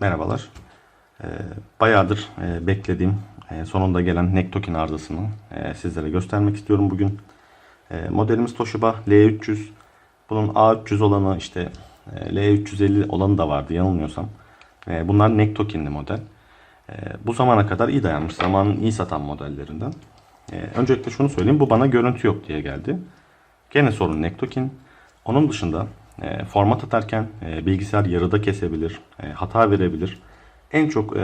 Merhabalar. Ee, bayağıdır e, beklediğim e, sonunda gelen Nektokin arızasını e, sizlere göstermek istiyorum bugün. E, modelimiz Toshiba L300. Bunun A300 olanı işte e, L350 olanı da vardı yanılmıyorsam. Bunlar Nektokin'li model. E, bu zamana kadar iyi dayanmış. Zamanın iyi satan modellerinden. Öncelikle şunu söyleyeyim. Bu bana görüntü yok diye geldi. Gene sorun Nektokin. Onun dışında e, format atarken e, bilgisayar yarıda kesebilir, e, hata verebilir. En çok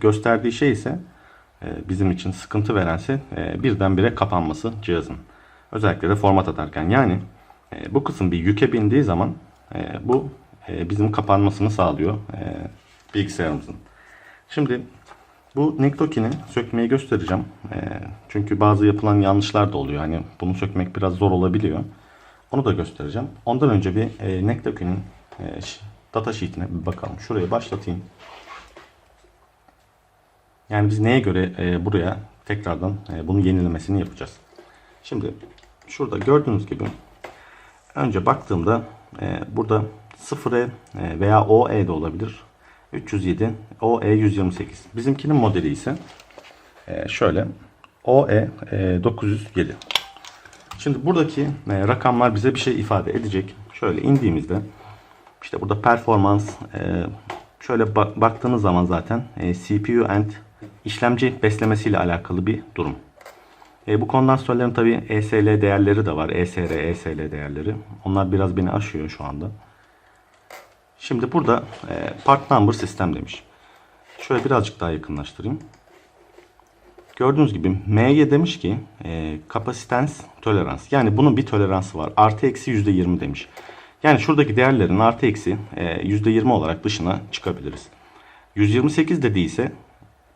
gösterdiği şey ise bizim için sıkıntı verense e, birdenbire kapanması cihazın. Özellikle de format atarken. Yani bu kısım bir yüke bindiği zaman bu bizim kapanmasını sağlıyor bilgisayarımızın. Şimdi bu Nektokin'i sökmeyi göstereceğim. Çünkü bazı yapılan yanlışlar da oluyor. Hani bunu sökmek biraz zor olabiliyor. Onu da göstereceğim. Ondan önce bir e, Nektokin'in e, data sheet'ine bir bakalım. Şuraya başlatayım. Yani biz neye göre e, buraya tekrardan e, bunu yenilemesini yapacağız. Şimdi şurada gördüğünüz gibi önce baktığımda e, burada 0E e, veya OE de olabilir. 307 OE 128. Bizimkinin modeli ise e, şöyle OE e, 907. Şimdi buradaki e, rakamlar bize bir şey ifade edecek. Şöyle indiğimizde işte burada performans e, şöyle ba- baktığınız zaman zaten e, CPU and işlemci beslemesiyle alakalı bir durum. E, bu kondansatörlerin tabi ESL değerleri de var. ESR, ESL değerleri. Onlar biraz beni aşıyor şu anda. Şimdi burada part number sistem demiş. Şöyle birazcık daha yakınlaştırayım. Gördüğünüz gibi MY demiş ki e, kapasitans tolerans. Yani bunun bir toleransı var. Artı eksi yüzde yirmi demiş. Yani şuradaki değerlerin artı eksi e, yüzde yirmi olarak dışına çıkabiliriz. 128 dediyse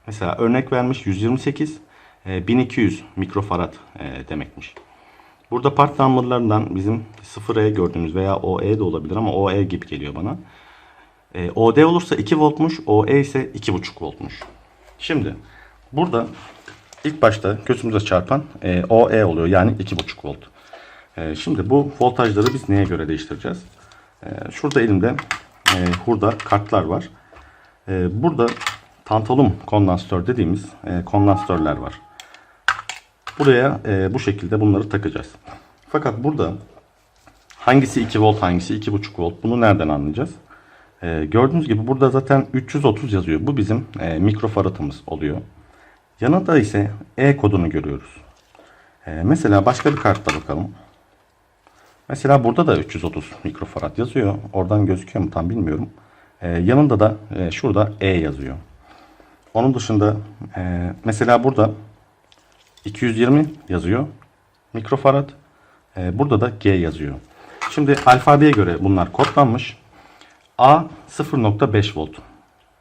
mesela örnek vermiş 128 e, 1200 mikrofarad e, demekmiş. Burada part number'larından bizim 0E gördüğümüz veya OE de olabilir ama OE gibi geliyor bana. E, OD olursa 2 voltmuş, OE ise 2,5 voltmuş. Şimdi burada ilk başta gözümüze çarpan e, OE oluyor yani 2,5 volt. E, şimdi bu voltajları biz neye göre değiştireceğiz? E, şurada elimde e, hurda kartlar var. E, burada tantalum kondansatör dediğimiz e, kondansatörler var. Buraya e, bu şekilde bunları takacağız. Fakat burada hangisi 2 volt hangisi 2,5 volt bunu nereden anlayacağız? E, gördüğünüz gibi burada zaten 330 yazıyor. Bu bizim e, mikrofaradımız oluyor. Yanında ise E kodunu görüyoruz. E, mesela başka bir kartta bakalım. Mesela burada da 330 mikrofarad yazıyor. Oradan gözüküyor mu tam bilmiyorum. E, yanında da e, şurada E yazıyor. Onun dışında e, mesela burada 220 yazıyor. Mikrofarad. E, burada da G yazıyor. Şimdi alfabeye göre bunlar kodlanmış. A 0.5 volt.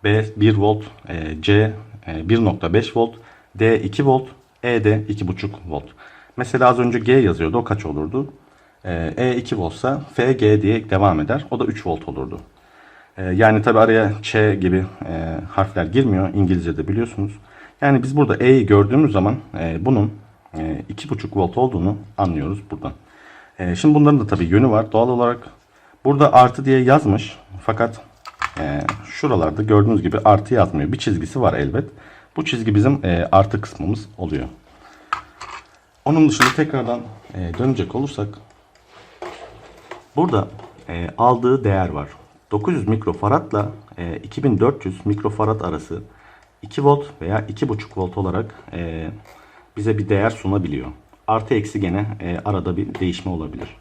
B 1 volt. e, C e, 1.5 volt. D 2 volt. E de 2.5 volt. Mesela az önce G yazıyordu. O kaç olurdu? E, E 2 voltsa F G diye devam eder. O da 3 volt olurdu. E, yani tabi araya Ç gibi e, harfler girmiyor. İngilizce'de biliyorsunuz. Yani biz burada E'yi gördüğümüz zaman e, bunun e, 2.5 volt olduğunu anlıyoruz buradan. E, şimdi bunların da tabi yönü var. Doğal olarak burada artı diye yazmış. Fakat şuralarda gördüğünüz gibi artı yazmıyor. Bir çizgisi var elbet. Bu çizgi bizim e, artı kısmımız oluyor. Onun dışında tekrardan e, dönecek olursak Burada e, aldığı değer var. 900 mikrofaradla e, 2400 mikrofarad arası 2 volt veya 2,5 volt olarak e, bize bir değer sunabiliyor. Artı eksi gene e, arada bir değişme olabilir.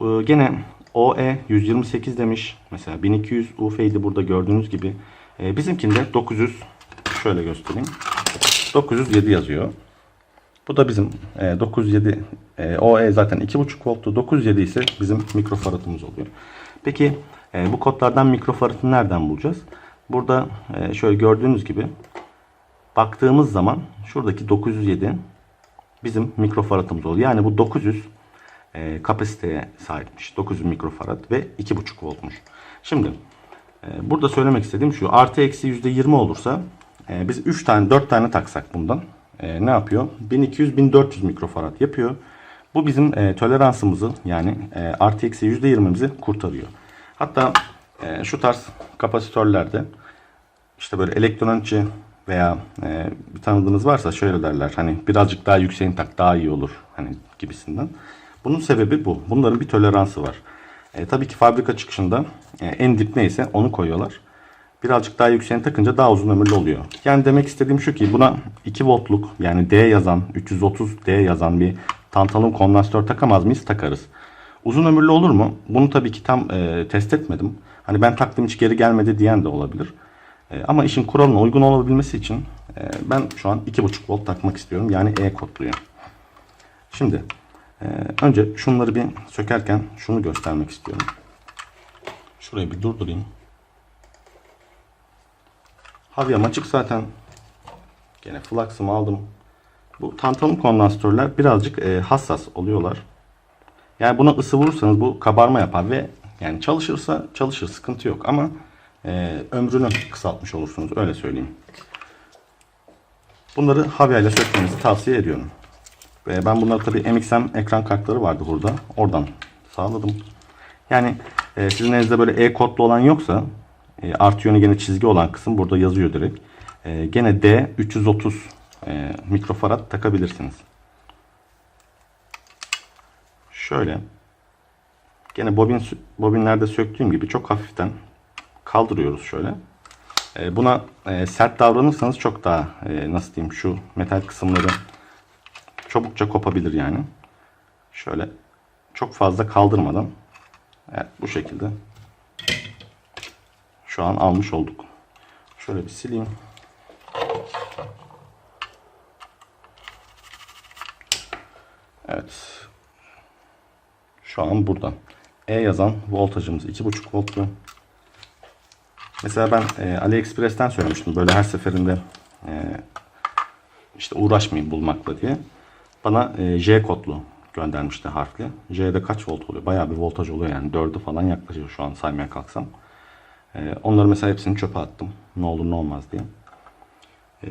E, gene OE 128 demiş. Mesela 1200 UF'ydi burada gördüğünüz gibi. E, bizimkinde 900 şöyle göstereyim. 907 yazıyor. Bu da bizim e, 907 e, OE zaten 2.5 volttu. 907 ise bizim mikrofaradımız oluyor. Peki e, bu kodlardan mikrofaradı nereden bulacağız? Burada e, şöyle gördüğünüz gibi baktığımız zaman şuradaki 907 bizim mikrofaradımız oluyor. Yani bu 900 e, kapasiteye sahipmiş. 900 mikrofarad ve 2.5 voltmuş. Şimdi e, burada söylemek istediğim şu. Artı eksi %20 olursa e, biz 3 tane 4 tane taksak bundan e, ne yapıyor? 1200-1400 mikrofarad yapıyor. Bu bizim e, toleransımızı yani e, artı eksi %20'mizi kurtarıyor. Hatta e, şu tarz kapasitörlerde işte böyle elektronikçi veya e, bir tanıdığınız varsa şöyle derler hani birazcık daha yükseğin tak daha iyi olur hani gibisinden. Bunun sebebi bu. Bunların bir toleransı var. E, tabii ki fabrika çıkışında e, en dip neyse onu koyuyorlar. Birazcık daha yükseğini takınca daha uzun ömürlü oluyor. Yani demek istediğim şu ki buna 2 voltluk yani D yazan 330 D yazan bir tantalum kondansatör takamaz mıyız? Takarız. Uzun ömürlü olur mu? Bunu tabii ki tam e, test etmedim. Hani ben taktım hiç geri gelmedi diyen de olabilir. E, ama işin kuralına uygun olabilmesi için e, ben şu an 2.5 volt takmak istiyorum. Yani E kodluyu. Şimdi e, önce şunları bir sökerken şunu göstermek istiyorum. Şurayı bir durdurayım. Havyam açık zaten. Gene flux'ımı aldım. Bu tantalum kondansatörler birazcık e, hassas oluyorlar. Yani buna ısı vurursanız bu kabarma yapar ve yani çalışırsa çalışır sıkıntı yok ama e, ömrünü kısaltmış olursunuz öyle söyleyeyim. Bunları havyayla sökmenizi tavsiye ediyorum. Ve ben bunları tabi MXM ekran kartları vardı burada. Oradan sağladım. Yani e, sizin elinizde böyle E kodlu olan yoksa e, artı yönü gene çizgi olan kısım burada yazıyor direkt. E, gene D 330 e, mikrofarad takabilirsiniz. Şöyle. Gene bobin bobinlerde söktüğüm gibi çok hafiften kaldırıyoruz şöyle. E, buna e, sert davranırsanız çok daha e, nasıl diyeyim şu metal kısımları çabukça kopabilir yani. Şöyle çok fazla kaldırmadan evet, bu şekilde şu an almış olduk. Şöyle bir sileyim. Evet. Şu an burada. E yazan voltajımız 2.5 voltlu. Mesela ben e, AliExpress'ten söylemiştim. Böyle her seferinde e, işte uğraşmayayım bulmakla diye. Bana e, J kodlu göndermişti harfli. J'de kaç volt oluyor? Bayağı bir voltaj oluyor yani. 4'ü falan yaklaşıyor şu an saymaya kalksam. E, onları mesela hepsini çöpe attım. Ne olur ne olmaz diye. E,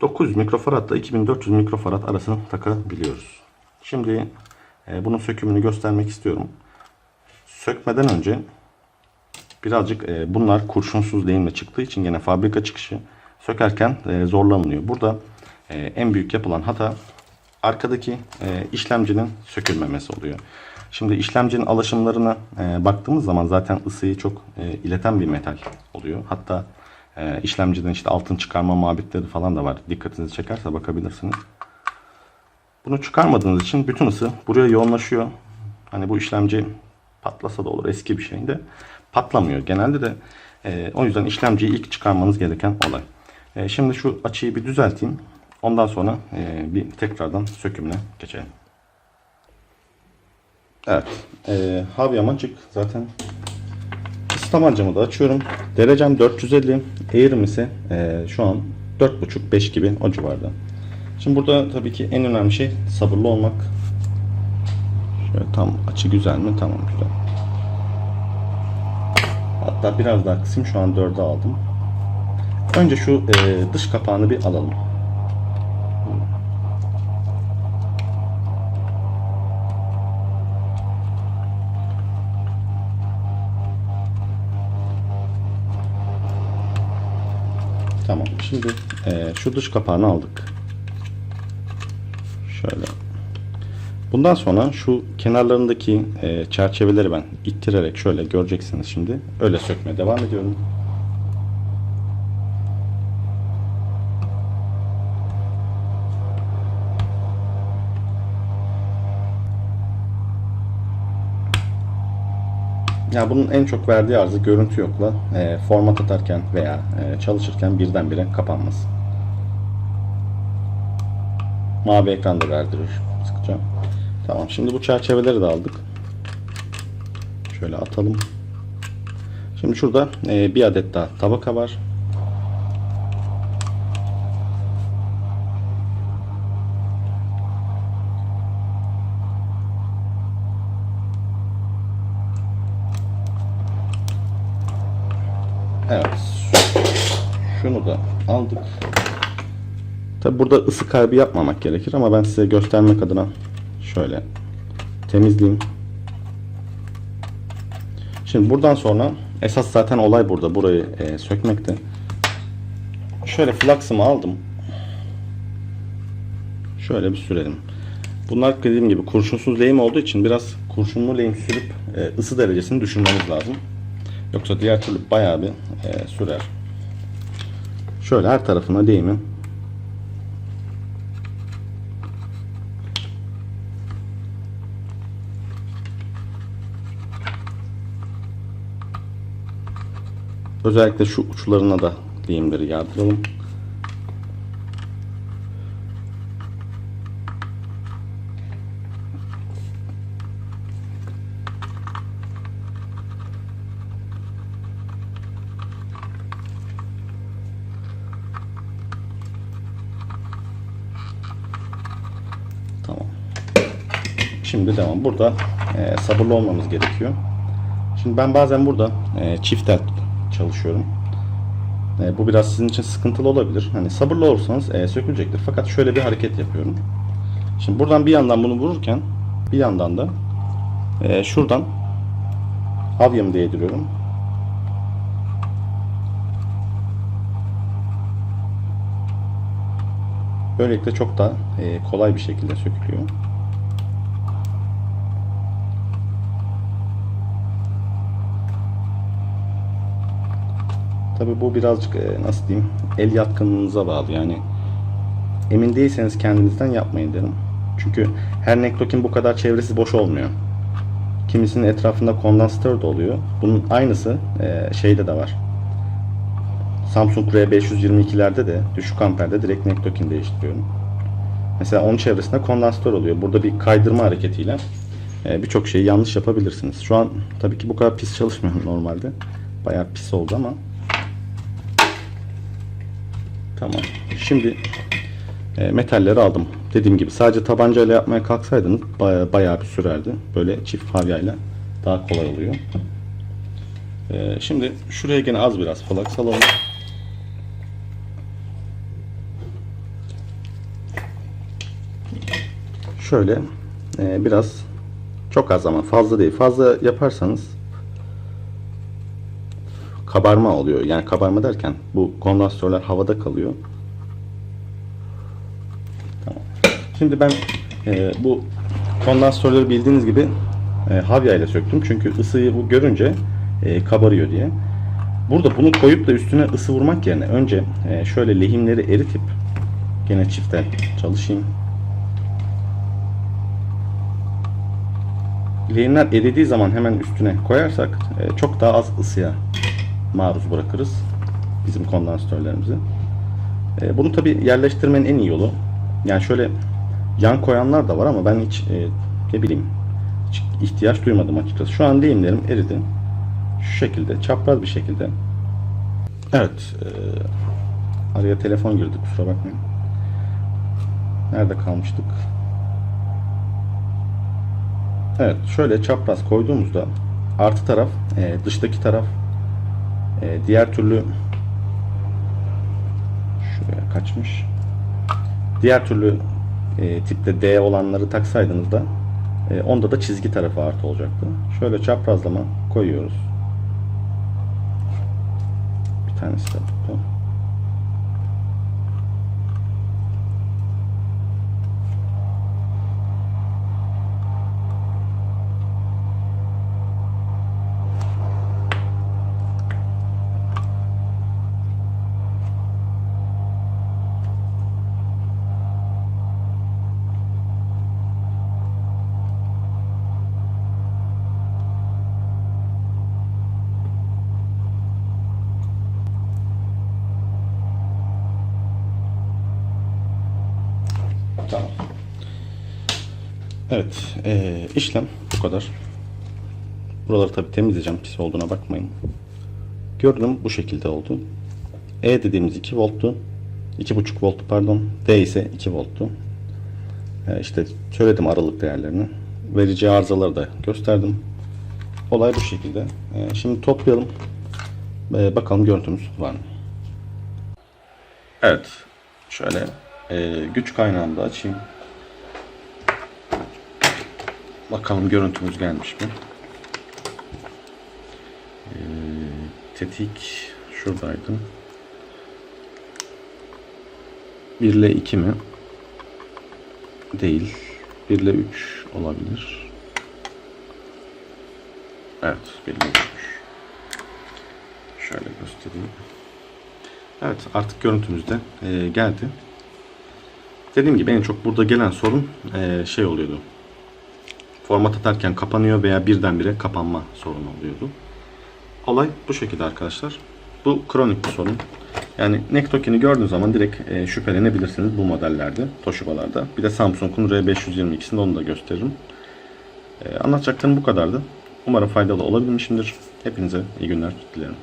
900 mikrofaradla 2400 mikrofarad arasını takabiliyoruz. Şimdi e, bunun sökümünü göstermek istiyorum. Sökmeden önce birazcık e, bunlar kurşunsuz değinme çıktığı için gene fabrika çıkışı sökerken e, zorlanılıyor. Burada en büyük yapılan hata arkadaki işlemcinin sökülmemesi oluyor. Şimdi işlemcinin alaşımlarına e, baktığımız zaman zaten ısıyı çok e, ileten bir metal oluyor. Hatta e, işlemciden işte altın çıkarma muhabbetleri falan da var. Dikkatinizi çekerse bakabilirsiniz. Bunu çıkarmadığınız için bütün ısı buraya yoğunlaşıyor. Hani bu işlemci patlasa da olur eski bir şey de patlamıyor. Genelde de e, o yüzden işlemciyi ilk çıkarmanız gereken olay. E, şimdi şu açıyı bir düzelteyim. Ondan sonra e, bir tekrardan sökümüne geçelim. Evet. E, havyam açık. Zaten ıslamancamı da açıyorum. Derecem 450. Eğrim ise e, şu an 4.5-5 gibi o civarda. Şimdi burada tabii ki en önemli şey sabırlı olmak. Şöyle tam açı güzel mi? Tamam güzel. Hatta biraz daha kısayım. Şu an 4'e aldım. Önce şu e, dış kapağını bir alalım. Şimdi e, şu dış kapağını aldık. Şöyle. Bundan sonra şu kenarlarındaki e, çerçeveleri ben ittirerek şöyle göreceksiniz şimdi. Öyle sökmeye devam ediyorum. Ya bunun en çok verdiği arzı görüntü yokla e, format atarken veya e, çalışırken birdenbire kapanması. Mavi ekran da verdirir sıkıca. Tamam şimdi bu çerçeveleri de aldık. Şöyle atalım. Şimdi şurada e, bir adet daha tabaka var. Burada ısı kaybı yapmamak gerekir ama ben size göstermek adına şöyle temizleyeyim. Şimdi buradan sonra esas zaten olay burada. Burayı e, sökmekte. şöyle flux'ımı aldım. Şöyle bir sürelim. Bunlar dediğim gibi kurşunsuz lehim olduğu için biraz kurşunlu lehim sürüp e, ısı derecesini düşürmemiz lazım. Yoksa diğer türlü bayağı bir e, sürer. Şöyle her tarafına lehimin Özellikle şu uçlarına da lehimleri yardıralım. Tamam. Şimdi devam. Burada e, sabırlı olmamız gerekiyor. Şimdi ben bazen burada e, çift el çalışıyorum. E, bu biraz sizin için sıkıntılı olabilir. Hani sabırlı olursanız e, sökülecektir. Fakat şöyle bir hareket yapıyorum. Şimdi buradan bir yandan bunu vururken bir yandan da e, şuradan havyamı değdiriyorum. Böylelikle çok da e, kolay bir şekilde sökülüyor. Tabi bu birazcık e, nasıl diyeyim el yatkınlığınıza bağlı yani emin değilseniz kendinizden yapmayın derim. Çünkü her nektokin bu kadar çevresi boş olmuyor. Kimisinin etrafında kondansatör de oluyor. Bunun aynısı e, şeyde de var. Samsung R522'lerde de düşük amperde direkt nektokin değiştiriyorum. Mesela onun çevresinde kondansatör oluyor. Burada bir kaydırma hareketiyle e, birçok şeyi yanlış yapabilirsiniz. Şu an tabii ki bu kadar pis çalışmıyor normalde. Bayağı pis oldu ama Tamam. Şimdi e, metalleri aldım. Dediğim gibi sadece tabancayla yapmaya kalksaydınız bayağı, bayağı bir sürerdi. Böyle çift favyayla daha kolay oluyor. E, şimdi şuraya gene az biraz flak alalım. Şöyle e, biraz çok az ama fazla değil. Fazla yaparsanız kabarma oluyor. Yani kabarma derken bu kondansatörler havada kalıyor. Tamam. Şimdi ben e, bu kondansatörleri bildiğiniz gibi e, havya ile söktüm. Çünkü ısıyı bu görünce e, kabarıyor diye. Burada bunu koyup da üstüne ısı vurmak yerine önce e, şöyle lehimleri eritip gene çifte çalışayım. Lehimler eridiği zaman hemen üstüne koyarsak e, çok daha az ısıya maruz bırakırız bizim kondansatörlerimizi. E, bunu tabi yerleştirmenin en iyi yolu yani şöyle yan koyanlar da var ama ben hiç e, ne bileyim hiç ihtiyaç duymadım açıkçası. Şu an lehimlerim eridi. Şu şekilde çapraz bir şekilde. Evet. E, araya telefon girdi kusura bakmayın. Nerede kalmıştık? Evet şöyle çapraz koyduğumuzda artı taraf e, dıştaki taraf e, diğer türlü şuraya kaçmış. Diğer türlü e, tipte D olanları taksaydınız da e, onda da çizgi tarafı artı olacaktı. Şöyle çaprazlama koyuyoruz. Bir tanesi de bu. Tamam. Evet, eee, işlem bu kadar. Buraları tabi temizleyeceğim, pis olduğuna bakmayın. Gördüm bu şekilde oldu. E dediğimiz 2 volttu. 2,5 volt pardon. D ise 2 volttu. E, işte söyledim aralık değerlerini. Verici arızaları da gösterdim. Olay bu şekilde. E, şimdi toplayalım. E, bakalım görüntümüz var mı? Evet. Şöyle e, güç kaynağını da açayım. Bakalım görüntümüz gelmiş mi? E, tetik şuradaydı. 1 ile 2 mi? Değil. 1 ile 3 olabilir. Evet, 1 ile 3'müş. Şöyle göstereyim. Evet, artık görüntümüz de e, geldi. Dediğim gibi en çok burada gelen sorun e, şey oluyordu. Format atarken kapanıyor veya birdenbire kapanma sorunu oluyordu. Olay bu şekilde arkadaşlar. Bu kronik bir sorun. Yani Neck token'i gördüğünüz zaman direkt e, şüphelenebilirsiniz bu modellerde, Toshiba'larda. Bir de Samsung'un R522'sinde onu da gösteririm. E, anlatacaklarım bu kadardı. Umarım faydalı olabilmişimdir. Hepinize iyi günler dilerim.